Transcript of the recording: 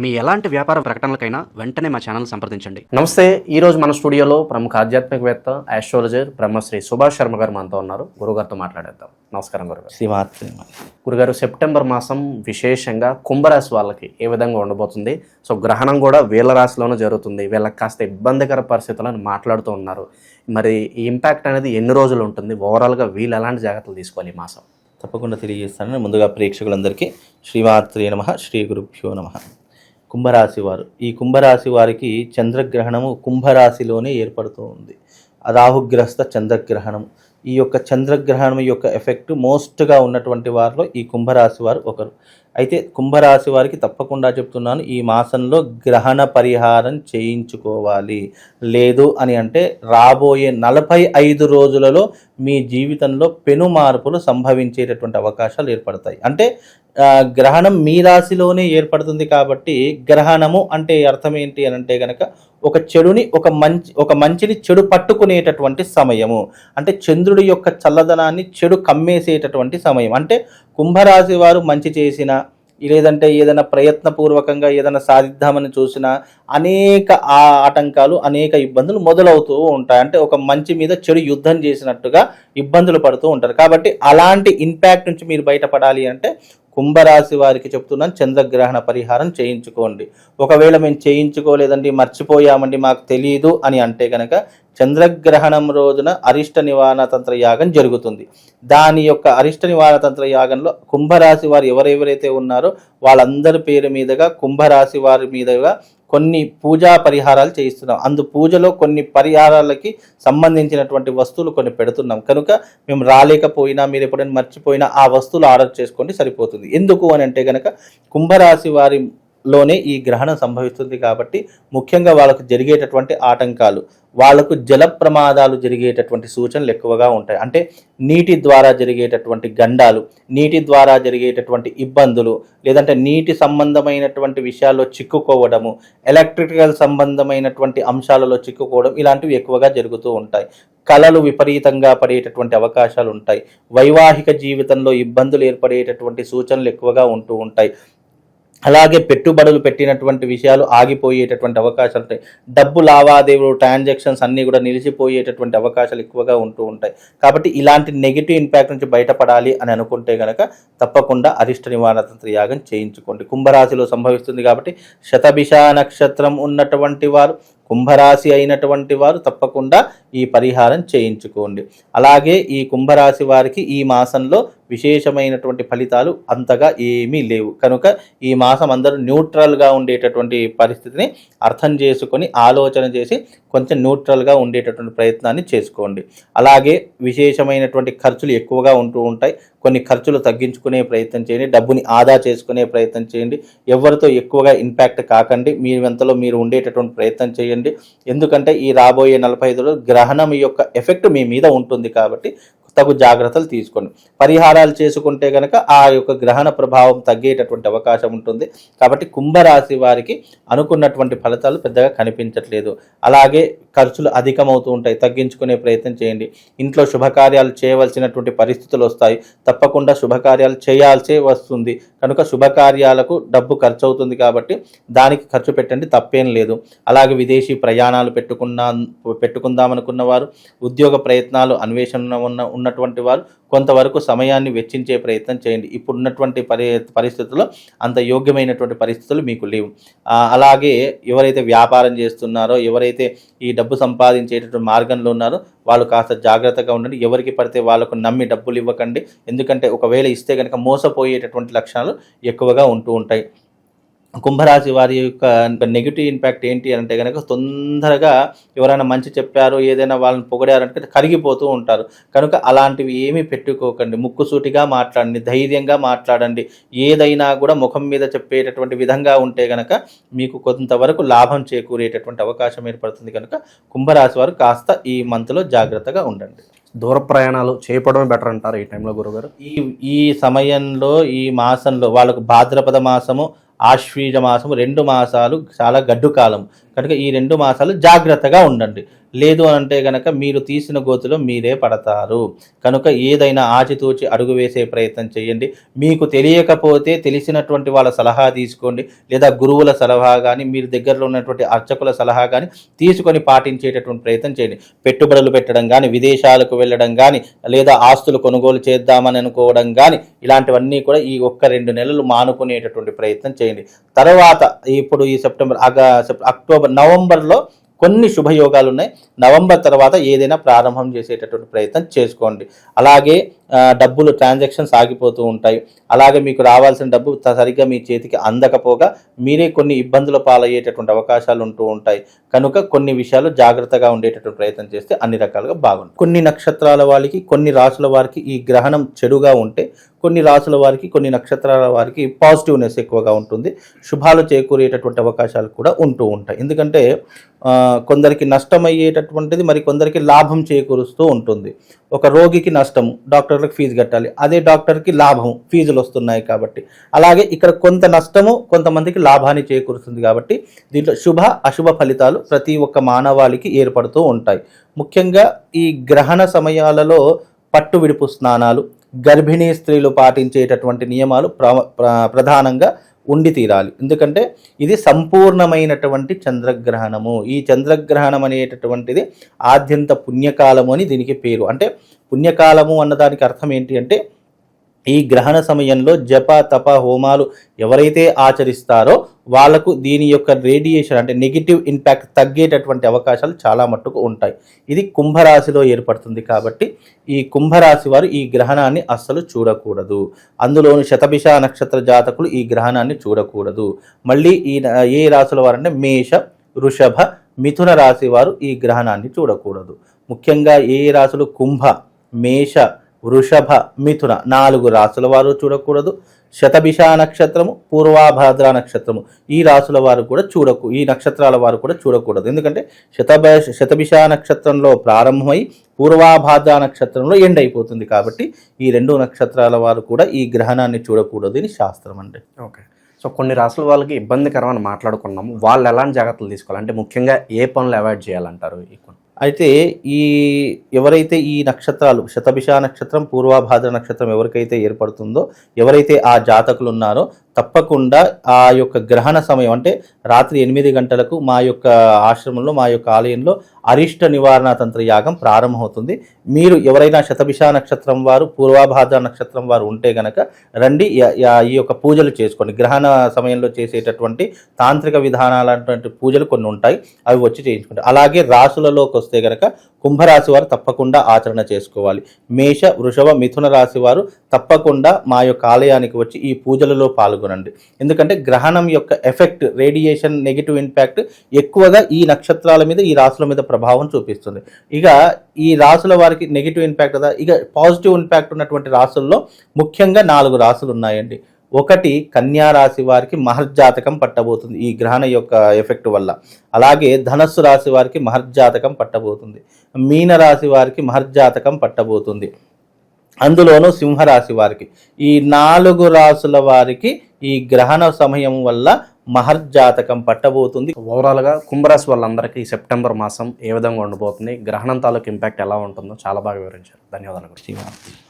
మీ ఎలాంటి వ్యాపార ప్రకటనలకైనా వెంటనే మా ఛానల్ సంప్రదించండి. నమస్తే ఈ రోజు మన స్టూడియోలో ప్రముఖ ఆధ్యాత్మికవేత్త ఆస్ట్రాలజర్ బ్రహ్మశ్రీ సుభాష్ శర్మ గారు మనతో ఉన్నారు. గురుగారితో మాట్లాడేద్దాం. నమస్కారం గురుగారు. శ్రీమాత్రి గురుగారు సెప్టెంబర్ మాసం విశేషంగా కుంభరాశి వాళ్ళకి ఏ విధంగా ఉండబోతుంది? సో గ్రహణం కూడా వీళ్ళ రాశిలోనే జరుగుతుంది. వీళ్ళకి కాస్త ఇబ్బందికర పరిస్థితులను మాట్లాడుతూ ఉన్నారు. మరి ఈ ఇంపాక్ట్ అనేది ఎన్ని రోజులు ఉంటుంది? ఓవరాల్గా వీళ్ళు ఎలాంటి జాగ్రత్తలు తీసుకోవాలి ఈ మాసం? తప్పకుండా తెలియజేస్తాను ముందుగా ప్రేక్షకులందరికీ శ్రీమాత్రే నమ శ్రీ గురుభ్యో నమ. కుంభరాశి వారు. ఈ కుంభరాశి వారికి చంద్రగ్రహణము కుంభరాశిలోనే ఏర్పడుతూ ఉంది. రాహుగ్రస్త చంద్రగ్రహణం ఈ యొక్క చంద్రగ్రహణం యొక్క ఎఫెక్ట్ మోస్ట్గా ఉన్నటువంటి వారిలో ఈ కుంభరాశి వారు ఒకరు. అయితే కుంభరాశి వారికి తప్పకుండా చెప్తున్నాను ఈ మాసంలో గ్రహణ పరిహారం చేయించుకోవాలి. లేదు అని అంటే రాబోయే నలభై ఐదు రోజులలో మీ జీవితంలో పెను మార్పులు సంభవించేటటువంటి అవకాశాలు ఏర్పడతాయి. అంటే గ్రహణం మీ రాశిలోనే ఏర్పడుతుంది కాబట్టి గ్రహణము అంటే అర్థం ఏంటి అని అంటే కనుక ఒక చెడుని ఒక మంచి ఒక మంచిని చెడు పట్టుకునేటటువంటి సమయము. అంటే చంద్రుడి యొక్క చల్లదనాన్ని చెడు కమ్మేసేటటువంటి సమయం. అంటే కుంభరాశి వారు మంచి చేసిన లేదంటే ఏదైనా ప్రయత్నపూర్వకంగా ఏదైనా సాధిద్దామని చూసినా అనేక ఆ ఆటంకాలు అనేక ఇబ్బందులు మొదలవుతూ ఉంటాయి. అంటే ఒక మంచి మీద చెడు యుద్ధం చేసినట్టుగా ఇబ్బందులు పడుతూ ఉంటారు. కాబట్టి అలాంటి ఇంపాక్ట్ నుంచి మీరు బయటపడాలి అంటే కుంభరాశి వారికి చెప్తున్నాను చంద్రగ్రహణ పరిహారం చేయించుకోండి. ఒకవేళ మేము చేయించుకోలేదండి మర్చిపోయామండి మాకు తెలియదు అని అంటే కనుక చంద్రగ్రహణం రోజున అరిష్ట నివారణ తంత్ర యాగం జరుగుతుంది. దాని యొక్క అరిష్ట నివారణ తంత్ర యాగంలో కుంభరాశి వారు ఎవరెవరైతే ఉన్నారో వాళ్ళందరి పేరు మీదుగా కుంభరాశి వారి మీదుగా కొన్ని పూజా పరిహారాలు చేయిస్తున్నాం. అందు పూజలో కొన్ని పరిహారాలకి సంబంధించినటువంటి వస్తువులు కొన్ని పెడుతున్నాం. కనుక మేము రాలేకపోయినా మీరు ఎప్పుడైనా మర్చిపోయినా ఆ వస్తువులు ఆర్డర్ చేసుకోండి సరిపోతుంది. ఎందుకు అని అంటే కనుక కుంభరాశి వారి లోనే ఈ గ్రహణం సంభవిస్తుంది కాబట్టి ముఖ్యంగా వాళ్ళకు జరిగేటటువంటి ఆటంకాలు వాళ్ళకు జల ప్రమాదాలు జరిగేటటువంటి సూచనలు ఎక్కువగా ఉంటాయి. అంటే నీటి ద్వారా జరిగేటటువంటి గండాలు నీటి ద్వారా జరిగేటటువంటి ఇబ్బందులు లేదంటే నీటి సంబంధమైనటువంటి విషయాల్లో చిక్కుకోవడము ఎలక్ట్రికల్ సంబంధమైనటువంటి అంశాలలో చిక్కుకోవడం ఇలాంటివి ఎక్కువగా జరుగుతూ ఉంటాయి. కళలు విపరీతంగా పడేటటువంటి అవకాశాలు ఉంటాయి. వైవాహిక జీవితంలో ఇబ్బందులు ఏర్పడేటటువంటి సూచనలు ఎక్కువగా ఉంటూ ఉంటాయి. అలాగే పెట్టుబడులు పెట్టినటువంటి విషయాలు ఆగిపోయేటటువంటి అవకాశాలు ఉంటాయి. డబ్బు లావాదేవీలు ట్రాన్సాక్షన్స్ అన్నీ కూడా నిలిచిపోయేటటువంటి అవకాశాలు ఎక్కువగా ఉంటూ ఉంటాయి. కాబట్టి ఇలాంటి నెగిటివ్ ఇంపాక్ట్ నుంచి బయటపడాలి అని అనుకుంటే కనుక తప్పకుండా అరిష్ట నివారణతంత్ర యాగం చేయించుకోండి. కుంభరాశిలో సంభవిస్తుంది కాబట్టి శతభిష నక్షత్రం ఉన్నటువంటి వారు కుంభరాశి అయినటువంటి వారు తప్పకుండా ఈ పరిహారం చేయించుకోండి. అలాగే ఈ కుంభరాశి వారికి ఈ మాసంలో విశేషమైనటువంటి ఫలితాలు అంతగా ఏమీ లేవు. కనుక ఈ మాసం అందరూ న్యూట్రల్గా ఉండేటటువంటి పరిస్థితిని అర్థం చేసుకొని ఆలోచన చేసి కొంచెం న్యూట్రల్గా ఉండేటటువంటి ప్రయత్నాన్ని చేసుకోండి. అలాగే విశేషమైనటువంటి ఖర్చులు ఎక్కువగా ఉంటూ ఉంటాయి. కొన్ని ఖర్చులు తగ్గించుకునే ప్రయత్నం చేయండి. డబ్బుని ఆదా చేసుకునే ప్రయత్నం చేయండి. ఎవరితో ఎక్కువగా ఇంపాక్ట్ కాకండి. మీ వెంతలో మీరు ఉండేటటువంటి ప్రయత్నం చేయండి. ఎందుకంటే ఈ రాబోయే నలభై ఐదులో గ్రహణం యొక్క ఎఫెక్ట్ మీ మీద ఉంటుంది కాబట్టి తగు జాగ్రత్తలు తీసుకోండి. పరిహారాలు చేసుకుంటే కనుక ఆ యొక్క గ్రహణ ప్రభావం తగ్గేటటువంటి అవకాశం ఉంటుంది. కాబట్టి కుంభరాశి వారికి అనుకున్నటువంటి ఫలితాలు పెద్దగా కనిపించట్లేదు. అలాగే ఖర్చులు అధికమవుతూ ఉంటాయి. తగ్గించుకునే ప్రయత్నం చేయండి. ఇంట్లో శుభకార్యాలు చేయవలసినటువంటి పరిస్థితులు వస్తాయి. తప్పకుండా శుభకార్యాలు చేయాల్సే వస్తుంది. కనుక శుభకార్యాలకు డబ్బు ఖర్చు అవుతుంది కాబట్టి దానికి ఖర్చు పెట్టండి. తప్పేం లేదు. అలాగే విదేశీ ప్రయాణాలు పెట్టుకున్నా పెట్టుకుందామనుకున్న వారు ఉద్యోగ ప్రయత్నాలు అన్వేషణ ఉన్న ఉన్నటువంటి వారు కొంతవరకు సమయాన్ని వెచ్చించే ప్రయత్నం చేయండి. ఇప్పుడు ఉన్నటువంటి పరి పరిస్థితుల్లో అంత యోగ్యమైనటువంటి పరిస్థితులు మీకు లేవు. అలాగే ఎవరైతే వ్యాపారం చేస్తున్నారో ఎవరైతే ఈ డబ్బు సంపాదించేటటువంటి మార్గంలో ఉన్నారో వాళ్ళు కాస్త జాగ్రత్తగా ఉండండి. ఎవరికి పడితే వాళ్ళకు నమ్మి డబ్బులు ఇవ్వకండి. ఎందుకంటే ఒకవేళ ఇస్తే కనుక మోసపోయేటటువంటి లక్షణాలు ఎక్కువగా ఉంటూ ఉంటాయి. కుంభరాశి వారి యొక్క నెగిటివ్ ఇంపాక్ట్ ఏంటి అంటే కనుక తొందరగా ఎవరైనా మంచి చెప్పారు ఏదైనా వాళ్ళని పొగిడారంటే కరిగిపోతూ ఉంటారు. కనుక అలాంటివి ఏమీ పెట్టుకోకండి. ముక్కుసూటిగా మాట్లాడండి ధైర్యంగా మాట్లాడండి. ఏదైనా కూడా ముఖం మీద చెప్పేటటువంటి విధంగా ఉంటే కనుక మీకు కొంతవరకు లాభం చేకూరేటటువంటి అవకాశం ఏర్పడుతుంది కనుక కుంభరాశి వారు కాస్త ఈ మంత్లో జాగ్రత్తగా ఉండండి. దూర ప్రయాణాలు చేయపడమే బెటర్ అంటారు ఈ టైంలో గురుగారు. ఈ ఈ సమయంలో ఈ మాసంలో వాళ్ళకు భాద్రపద మాసము ఆశ్వీజ మాసము రెండు మాసాలు చాలా గడ్డు కాలం కనుక ఈ రెండు మాసాలు జాగ్రత్తగా ఉండండి. లేదు అంటే గనక మీరు తీసిన గోతులో మీరే పడతారు. కనుక ఏదైనా ఆచితూచి అడుగు వేసే ప్రయత్నం చేయండి. మీకు తెలియకపోతే తెలిసినటువంటి వాళ్ళ సలహా తీసుకోండి. లేదా గురువుల సలహా కానీ మీరు దగ్గరలో ఉన్నటువంటి అర్చకుల సలహా కానీ తీసుకొని పాటించేటటువంటి ప్రయత్నం చేయండి. పెట్టుబడులు పెట్టడం కానీ విదేశాలకు వెళ్ళడం కానీ లేదా ఆస్తులు కొనుగోలు చేద్దామని అనుకోవడం కానీ ఇలాంటివన్నీ కూడా ఈ ఒక్క రెండు నెలలు మానుకునేటటువంటి ప్రయత్నం చేయండి. తర్వాత ఇప్పుడు ఈ సెప్టెంబర్ అగా సెప్- అక్టోబర్ నవంబర్లో కొన్ని శుభయోగాలు ఉన్నాయి నవంబర్ తర్వాత ఏదైనా ప్రారంభం చేసేటటువంటి ప్రయత్నం చేసుకోండి. అలాగే డబ్బులు ట్రాన్సాక్షన్స్ ఆగిపోతూ ఉంటాయి. అలాగే మీకు రావాల్సిన డబ్బు సరిగ్గా మీ చేతికి అందకపోగా మీరే కొన్ని ఇబ్బందుల పాలయ్యేటటువంటి అవకాశాలు ఉంటూ ఉంటాయి. కనుక కొన్ని విషయాలు జాగ్రత్తగా ఉండేటటువంటి ప్రయత్నం చేస్తే అన్ని రకాలుగా బాగుంటుంది. కొన్ని నక్షత్రాల వారికి కొన్ని రాసుల వారికి ఈ గ్రహణం చెడుగా ఉంటే కొన్ని రాసుల వారికి కొన్ని నక్షత్రాల వారికి పాజిటివ్నెస్ ఎక్కువగా ఉంటుంది. శుభాలు చేకూరేటటువంటి అవకాశాలు కూడా ఉంటూ ఉంటాయి. ఎందుకంటే కొందరికి నష్టం అయ్యేటటువంటిది మరి కొందరికి లాభం చేకూరుస్తూ ఉంటుంది. ఒక రోగికి నష్టము డాక్టర్లకు ఫీజు కట్టాలి. అదే డాక్టర్కి లాభం ఫీజులు వస్తున్నాయి కాబట్టి. అలాగే ఇక్కడ కొంత నష్టము కొంతమందికి లాభాన్ని చేకూరుస్తుంది కాబట్టి దీంట్లో శుభ అశుభ ఫలితాలు ప్రతి ఒక్క మానవాళికి ఏర్పడుతూ ఉంటాయి. ముఖ్యంగా ఈ గ్రహణ సమయాలలో పట్టు విడుపు స్నానాలు గర్భిణీ స్త్రీలు పాటించేటటువంటి నియమాలు ప్ర- ప్రధానంగా ఉండి తీరాలి. ఎందుకంటే ఇది సంపూర్ణమైనటువంటి చంద్రగ్రహణము. ఈ చంద్రగ్రహణం అనేటటువంటిది ఆద్యంత పుణ్యకాలము అని దీనికి పేరు. అంటే పుణ్యకాలము అన్నదానికి అర్థం ఏంటి అంటే ఈ గ్రహణ సమయంలో జప తప హోమాలు ఎవరైతే ఆచరిస్తారో వాళ్ళకు దీని యొక్క రేడియేషన్ అంటే నెగిటివ్ ఇంపాక్ట్ తగ్గేటటువంటి అవకాశాలు చాలా మట్టుకు ఉంటాయి. ఇది కుంభరాశిలో ఏర్పడుతుంది కాబట్టి ఈ కుంభరాశి వారు ఈ గ్రహణాన్ని అస్సలు చూడకూడదు. అందులోని శతభిష నక్షత్ర జాతకులు ఈ గ్రహణాన్ని చూడకూడదు. మళ్ళీ ఈ ఏ రాశుల వారంటే మేష వృషభ మిథున రాశి వారు ఈ గ్రహణాన్ని చూడకూడదు. ముఖ్యంగా ఏ రాశులు కుంభ మేష వృషభ మిథున నాలుగు రాసుల వారు చూడకూడదు. శతభిష నక్షత్రము పూర్వాభాద్ర నక్షత్రము. ఈ రాసుల వారు కూడా చూడకు ఈ నక్షత్రాల వారు కూడా చూడకూడదు. ఎందుకంటే శతభ శతభిష నక్షత్రంలో ప్రారంభమై పూర్వాభాద్ర నక్షత్రంలో ఎండ్ అయిపోతుంది కాబట్టి ఈ రెండు నక్షత్రాల వారు కూడా ఈ గ్రహణాన్ని చూడకూడదు ఇది శాస్త్రం అండి. ఓకే. సో కొన్ని రాసుల వాళ్ళకి ఇబ్బందికరమని మాట్లాడుకున్నాము. వాళ్ళు ఎలాంటి జాగ్రత్తలు తీసుకోవాలి? అంటే ముఖ్యంగా ఏ పనులు అవాయిడ్ చేయాలంటారు? ఈ కొన్ని అయితే ఈ ఎవరైతే ఈ నక్షత్రాలు శతభిష నక్షత్రం పూర్వాభాద్ర నక్షత్రం ఎవరికైతే ఏర్పడుతుందో ఎవరైతే ఆ జాతకులు ఉన్నారో తప్పకుండా ఆ యొక్క గ్రహణ సమయం అంటే రాత్రి ఎనిమిది గంటలకు మా యొక్క ఆశ్రమంలో మా యొక్క ఆలయంలో అరిష్ట నివారణ తంత్ర యాగం ప్రారంభమవుతుంది. మీరు ఎవరైనా శతభిష నక్షత్రం వారు పూర్వాభాద్ర నక్షత్రం వారు ఉంటే గనక రండి ఈ యొక్క పూజలు చేసుకోండి. గ్రహణ సమయంలో చేసేటటువంటి తాంత్రిక విధానాలటువంటి పూజలు కొన్ని ఉంటాయి అవి వచ్చి చేయించుకుంటాయి అలాగే రాసులలోకి వస్తే గనక కుంభరాశి వారు తప్పకుండా ఆచరణ చేసుకోవాలి. మేష వృషభ మిథున రాశి వారు తప్పకుండా మా యొక్క ఆలయానికి వచ్చి ఈ పూజలలో పాల్గొనండి. ఎందుకంటే గ్రహణం యొక్క ఎఫెక్ట్ రేడియేషన్ నెగిటివ్ ఇంపాక్ట్ ఎక్కువగా ఈ నక్షత్రాల మీద ఈ రాశుల మీద ప్రభావం చూపిస్తుంది. ఇక ఈ రాసుల వారికి నెగిటివ్ ఇంపాక్ట్ కదా ఇక పాజిటివ్ ఇంపాక్ట్ ఉన్నటువంటి రాసుల్లో ముఖ్యంగా నాలుగు రాసులు ఉన్నాయండి. ఒకటి కన్యా రాశి వారికి మహర్జాతకం పట్టబోతుంది ఈ గ్రహణ యొక్క ఎఫెక్ట్ వల్ల. అలాగే ధనస్సు రాశి వారికి మహర్జాతకం పట్టబోతుంది. మీన రాశి వారికి మహర్జాతకం పట్టబోతుంది. అందులోనూ సింహరాశి వారికి. ఈ నాలుగు రాసుల వారికి ఈ గ్రహణ సమయం వల్ల మహర్జాతకం పట్టబోతుంది. ఓవరాల్గా కుంభరాశి వాళ్ళందరికీ ఈ సెప్టెంబర్ మాసం ఏ విధంగా ఉండబోతుంది గ్రహణం తాలూకు ఇంపాక్ట్ ఎలా ఉంటుందో చాలా బాగా వివరించారు. ధన్యవాదాలు. శ్రీమాన్